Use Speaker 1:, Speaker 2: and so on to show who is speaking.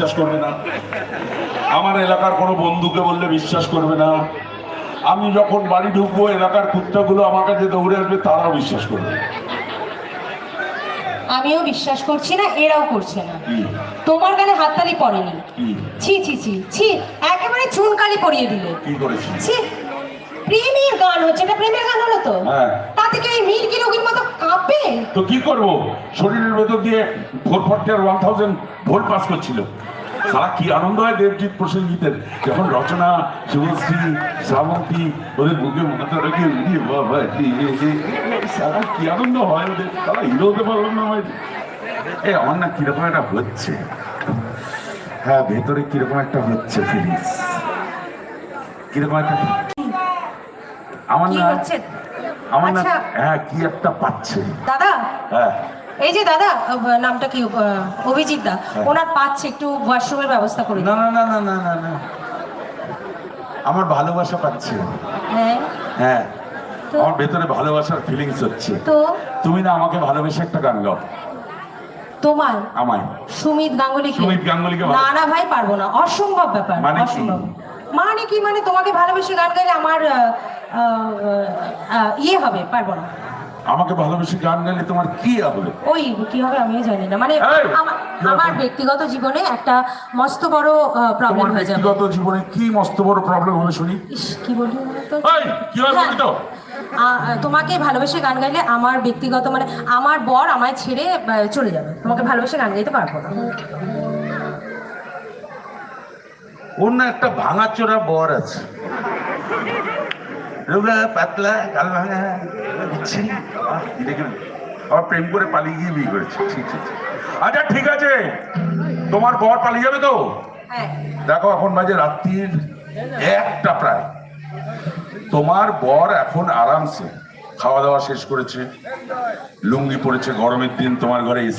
Speaker 1: বিশ্বাস করবে না। আমার এলাকার কোনো বন্ধুকে বললে বিশ্বাস করবে না। আমি যখন বাড়ি ঢুকবো এলাকার কুত্তাগুলো আমার কাছে দৌড়ে আসবে তারাও বিশ্বাস করবে।
Speaker 2: আমিও বিশ্বাস করছি না এরাও করছে না। তোমার গানে হাততালি পড়েনি। ছি ছি ছি ছি একেবারে চুনকালি পরিয়ে দিলে।
Speaker 1: কি করেছি?
Speaker 2: ছি প্রেমের গান হচ্ছে এটা প্রেমের গান হলো তো?
Speaker 1: হ্যাঁ।
Speaker 2: তাতে কি মির্গি রোগীর মতো কাঁপবে
Speaker 1: তো কি করব? শরীরের ভেতর দিয়ে ফোর ফর্টি আর ওয়ান থাউজেন্ড ভোল্ট পাস করছিল। সারা কি আনন্দ হয় দেবজিৎ প্রসেনজিতের যখন রচনা শুভশ্রী শ্রাবন্তী ওদের বুকে মাথা রেখে বাবা সারা কি আনন্দ হয় ওদের। তারা হিরো হতে পারলাম না আমার এই আমার না কীরকম একটা হচ্ছে। হ্যাঁ ভেতরে কীরকম একটা হচ্ছে ফিলিংস। কীরকম একটা আমার না
Speaker 2: হচ্ছে?
Speaker 1: আমার না
Speaker 2: আচ্ছা।
Speaker 1: হ্যাঁ কি একটা পাচ্ছে।
Speaker 2: দাদা?
Speaker 1: হ্যাঁ।
Speaker 2: এই যে দাদা নামটা কি অভিজিৎ দা ওনার পাচ্ছে একটু ওয়াশরুমের ব্যবস্থা করে
Speaker 1: না না না না না না না। আমার ভালোবাসা পাচ্ছে।
Speaker 2: হ্যাঁ।
Speaker 1: হ্যাঁ। আমার ভেতরে ভালোবাসার ফিলিংস হচ্ছে।
Speaker 2: তো?
Speaker 1: তুমি না আমাকে ভালোবেসে একটা গান গাও।
Speaker 2: তোমার?
Speaker 1: আমায়।
Speaker 2: সুমিত গাঙ্গুলি
Speaker 1: সুমিত গাঙ্গুলিকে ভালো-
Speaker 2: না না ভাই পারব না। অসম্ভব ব্যাপার
Speaker 1: মানে কি?
Speaker 2: মানে কি? মানে তোমাকে ভালোবেসে গান গাইলে আমার ইয়ে হবে পারব না।
Speaker 1: আমাকে ভালোবেসে গান গাইলে তোমার কি হবে?
Speaker 2: ওই কি হবে আমিও জানি না। মানে আমার ব্যক্তিগত জীবনে একটা মস্ত বড় প্রবলেম হয়ে যাবে।
Speaker 1: ব্যক্তিগত জীবনে কি মস্ত বড় প্রবলেম হবে শুনি?
Speaker 2: কি বলি তো?
Speaker 1: কি বলি তো?
Speaker 2: তোমাকে ভালোবেসে গান গাইলে আমার ব্যক্তিগত মানে আমার বর আমায় ছেড়ে চলে যাবে। তোমাকে ভালোবেসে গান গাইতে পারব না।
Speaker 1: অন্য একটা ভাঙাচোরা বর আছে। রোগা পাতলা দেখে আবার প্রেম করে পালিয়ে গিয়ে বিয়ে করেছে। ঠিক ঠিক। আচ্ছা ঠিক আছে। তোমার বর পালিয়ে যাবে তো?
Speaker 2: হ্যাঁ।
Speaker 1: দেখো এখন বাজে রাত্রির একটা প্রায়। তোমার বর এখন আরামসে খাওয়া দাওয়া শেষ করেছে। লুঙ্গি পড়েছে গরমের দিন তোমার ঘরে এসি